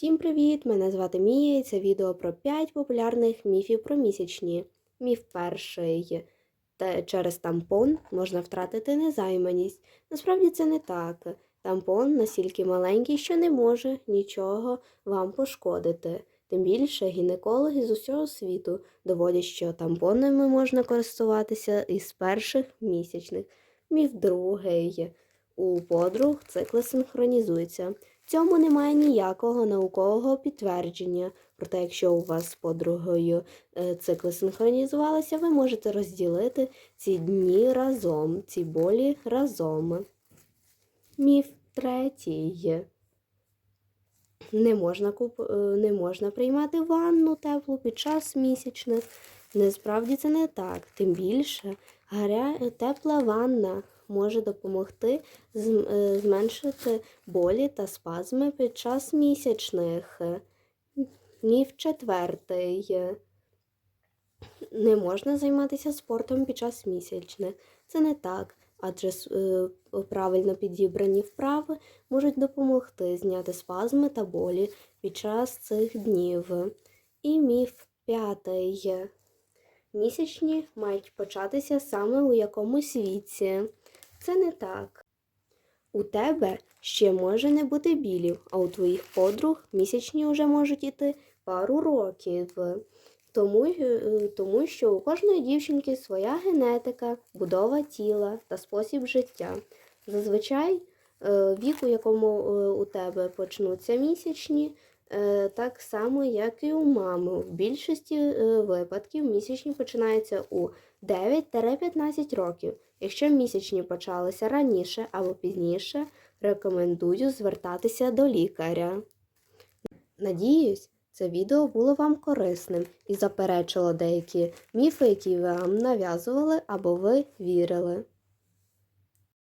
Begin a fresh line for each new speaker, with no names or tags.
Всім привіт! Мене звати Мія і це відео про 5 популярних міфів про місячні. Міф перший. Те- через тампон можна втратити незайманість. Насправді це не так. Тампон настільки маленький, що не може нічого вам пошкодити. Тим більше гінекологи з усього світу доводять, що тампонами можна користуватися із перших місячних. Міф другий. У подруг цикли синхронізуються. Цьому немає ніякого наукового підтвердження. Проте, якщо у вас з подругою е, цикли синхронізувалися, ви можете розділити ці дні разом, ці болі разом. Міф третій. Не можна, куп... е, не можна приймати ванну теплу під час місячних. Насправді це не так. Тим більше гаря... тепла ванна може допомогти е, зменшити болі та спазми під час місячних. Міф четвертий. Не можна займатися спортом під час місячних. Це не так, адже е, правильно підібрані вправи можуть допомогти зняти спазми та болі під час цих днів. І міф п'ятий. Місячні мають початися саме у якомусь віці. Це не так. У тебе ще може не бути білів, а у твоїх подруг місячні вже можуть іти пару років. Тому, е, тому що у кожної дівчинки своя генетика, будова тіла та спосіб життя. Зазвичай е, вік, у якому е, у тебе почнуться місячні, так само, як і у мами. В більшості е, випадків місячні починаються у 9-15 років. Якщо місячні почалися раніше або пізніше, рекомендую звертатися до лікаря. Надіюсь, це відео було вам корисним і заперечило деякі міфи, які вам нав'язували або ви вірили.